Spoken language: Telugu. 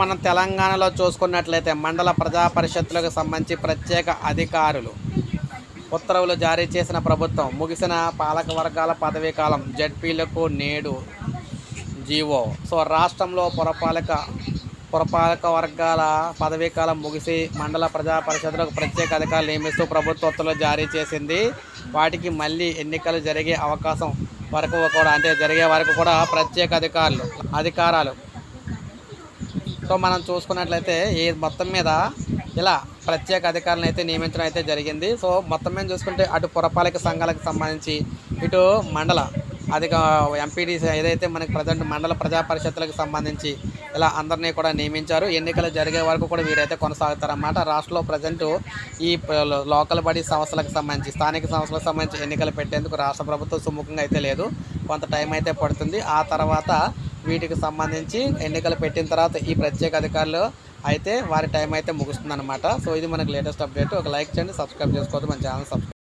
మనం తెలంగాణలో చూసుకున్నట్లయితే మండల ప్రజా పరిషత్తులకు సంబంధించి ప్రత్యేక అధికారులు ఉత్తర్వులు జారీ చేసిన ప్రభుత్వం ముగిసిన పాలక వర్గాల పదవీ కాలం జడ్పీలకు నేడు జీవో. సో రాష్ట్రంలో పురపాలక పురపాలక వర్గాల పదవీ కాలం ముగిసి మండల ప్రజా పరిషత్తులకు ప్రత్యేక అధికారులు నియమిస్తూ ప్రభుత్వ ఉత్తర్వులు జారీ చేసింది. వాటికి మళ్ళీ ఎన్నికలు జరిగే అవకాశం వరకు కూడా అంటే జరిగే వరకు కూడా ప్రత్యేక అధికారులు అధికారాలు సో మనం చూసుకున్నట్లయితే ఈ మొత్తం మీద ఇలా ప్రత్యేక అధికారులను అయితే నియమించడం అయితే జరిగింది. సో మొత్తం మీద చూసుకుంటే అటు పురపాలక సంఘాలకు సంబంధించి ఇటు మండల అధిక ఎంపీడీ ఏదైతే మనకి ప్రజెంట్ మండల ప్రజా పరిషత్లకు సంబంధించి ఇలా అందరినీ కూడా నియమించారు. ఎన్నికలు జరిగే వరకు కూడా వీరైతే కొనసాగుతారన్నమాట. రాష్ట్రంలో ప్రజెంట్ ఈ లోకల్ బడి సంస్థలకు సంబంధించి స్థానిక సంస్థలకు సంబంధించి ఎన్నికలు పెట్టేందుకు రాష్ట్ర ప్రభుత్వం సుముఖంగా అయితే లేదు. కొంత టైం అయితే పడుతుంది. ఆ తర్వాత వీటికి సంబంధించి ఎన్నికలు పెట్టిన తర్వాత ఈ ప్రత్యేక అధికారులు అయితే వారి టైం అయితే ముగుస్తుంది అనమాట సో ఇది మనకి లేటెస్ట్ అప్డేట్. ఒక లైక్ చేయండి సబ్స్క్రైబ్ చేసుకోవద్దు మన ఛానల్ సబ్స్క్రైబ్